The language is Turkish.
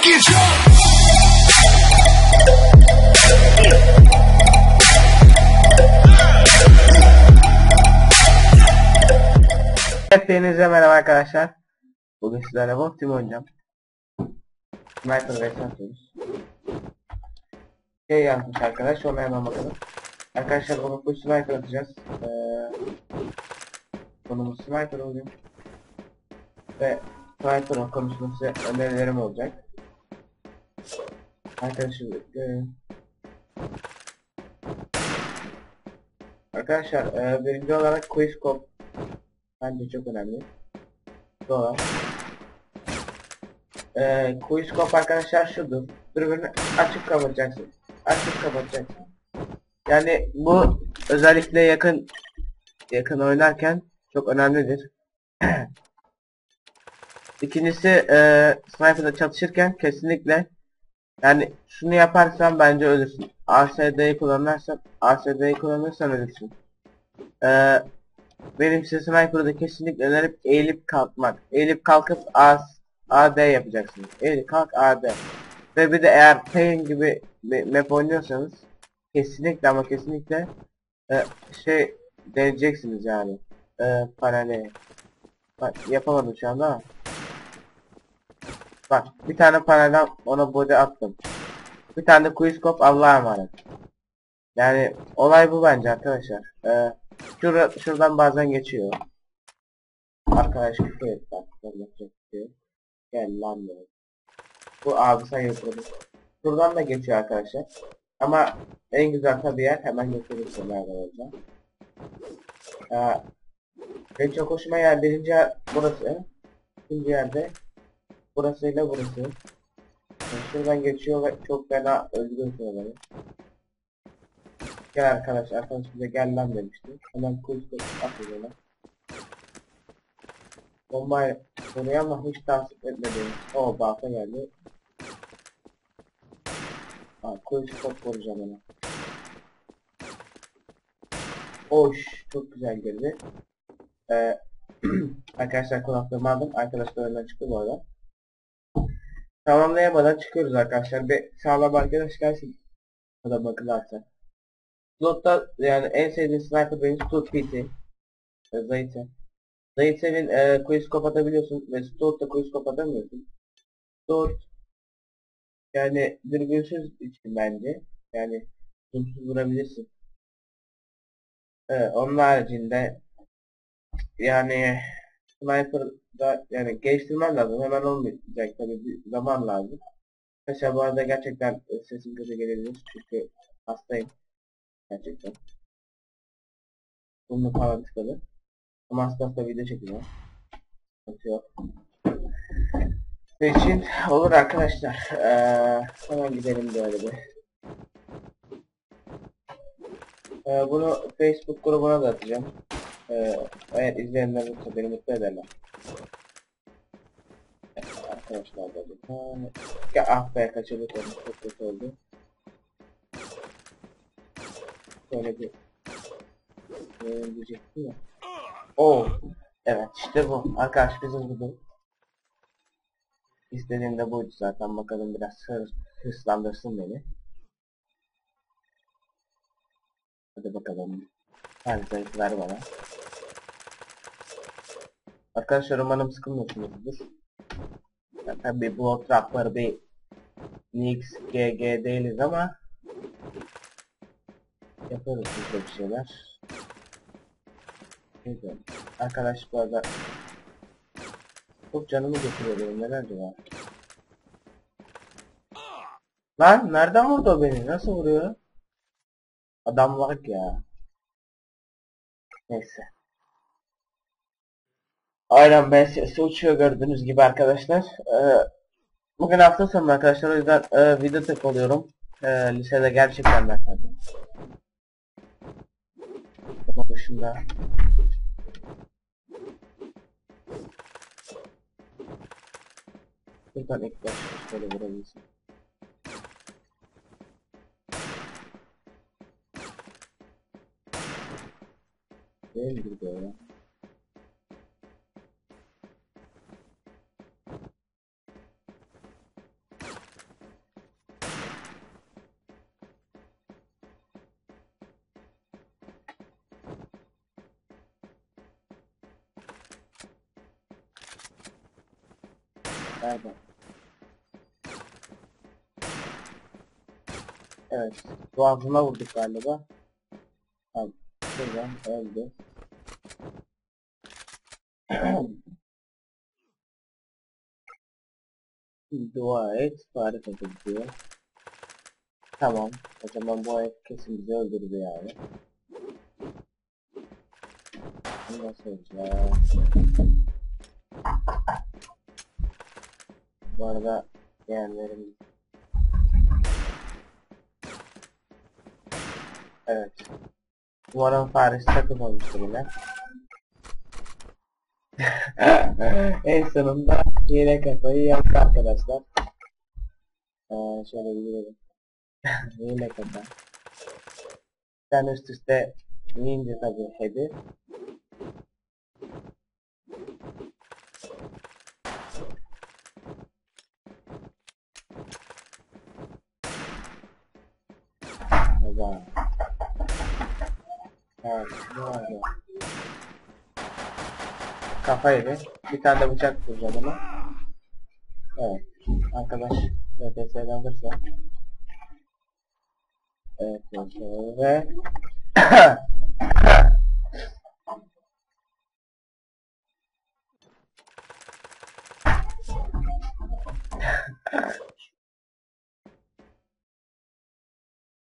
fucking jump. Hepinize merhaba arkadaşlar. Bugün sizlerle Wolf Team oynayacağım. Sniper vs atıyoruz. Şey yazmış arkadaş, ona hemen bakalım. Arkadaşlar bunu bu sniper atacağız. Ee, konumuz sniper bugün. Ve sniper konusunda size önerilerim olacak. Arkadaşlar e, Arkadaşlar e, birinci olarak Quickscope Bence çok önemli. Dolar. Ee, Quickscope arkadaşlar şudur. Dürbünü açıp kapatacaksın. Açıp kapatacaksın. Yani bu özellikle yakın yakın oynarken çok önemlidir. İkincisi e, sniper'da çatışırken kesinlikle yani şunu yaparsan bence ölürsün. RSD'yi kullanırsan RSD'yi kullanırsan ölürsün. Eee benim size sniper'da kesinlikle önerip eğilip kalkmak. Eğilip kalkıp A, AD yapacaksınız. Eğilip kalk AD. Ve bir de eğer Pain gibi map oynuyorsanız kesinlikle ama kesinlikle e, şey deneyeceksiniz yani. E, paralel. Bak yapamadım şu anda ama. Bak bir tane paralel ona body attım. Bir tane de quickscope Allah'a emanet. Yani olay bu bence arkadaşlar. Eee Şura, şuradan bazen geçiyor. Arkadaş küfür etti artık. yapacak şey. Gel lan be. Bu abi yapıyordun. Şuradan da geçiyor arkadaşlar. Ama en güzel tabi yer hemen götürürsün nereden olacak. Ee, benim çok hoşuma yer birinci yer burası. İkinci yerde burasıyla burası. Şuradan geçiyor ve çok fena öldürüyor beni. Gel arkadaş, arkadaş bize gel lan demişti. Hemen kuyruğu atıyorlar. Bombayı konuya ama hiç tasvip etmedim. O balta geldi. Aa, kuyruğu çok koruyacağım ona. Hoş, çok güzel girdi. Ee, arkadaşlar kulaklığımı aldım. Arkadaşlar önden çıktı bu arada. Tamamlayamadan çıkıyoruz arkadaşlar. Bir sağlam arkadaş gelsin. Adam bakın zaten. Slotta yani en sevdiğim sniper benim Stud PT. Zayt'e. Zayt'e'nin e, quickscope atabiliyorsun ve Stud'da quickscope atamıyorsun. Stud yani dürbünsüz için bence. Yani zoomsuz vurabilirsin. Evet, onun haricinde yani sniper'da yani geliştirmen lazım. Hemen olmayacak tabii bir zaman lazım. Mesela bu arada gerçekten e, sesim kötü gelebilir çünkü hastayım. Gerçekten. Bunu falan tıkalı. Ama hasta hasta video çekiyor. Sıkıntı yok. İçin olur arkadaşlar. Ee, hemen gidelim böyle bir. Ee, bunu Facebook grubuna da atacağım. Ee, eğer izleyenler olursa beni mutlu ederler. Evet, arkadaşlar da bu. Ya ah be kaçırdık onu. Çok kötü oldu. Böyle bir diyecektim ya. Oo. Evet işte bu. Arkadaş bizim bu. İstediğim de buydu zaten. Bakalım biraz hır, hırslandırsın beni. Hadi bakalım. Her zayıf ver bana. Arkadaşlar umarım sıkılmıyorsunuzdur. Tabii bu trapları bir Nix, GG değiliz ama yaparız biz bir şeyler. Neyse. Arkadaş bu arada çok canımı götürüyor benim neler var. Lan nereden vurdu beni? Nasıl vuruyor? Adamlık ya. Neyse. Aynen ben sesi uçuyor gördüğünüz gibi arkadaşlar. Ee, bugün hafta sonu arkadaşlar o yüzden e, video tek oluyorum. E, lisede gerçekten ben kaldım. Ama dışında Buradan ilk başta şöyle vurabilsin. Değil mi gidiyor ya? Nerede? Evet. Boğazına vurduk galiba. Tamam. Şuradan öldü. Dua et, tarif edin diyor. Tamam. O zaman bu ayak kesin bizi öldürdü yani. Nasıl yapacağız? Bu arada yeğenlerim Evet. Umarım Paris takılmamıştır yine. en sonunda yine kafayı yaptı arkadaşlar. Ee, şöyle girelim. yine kafa. Sen üst üste ninja tabi headi. Güzel. Evet, ya. Kafa yedi. Bir tane de bıçak vuracağım ona. Evet. Arkadaş VPS'den alırsa. Evet, ve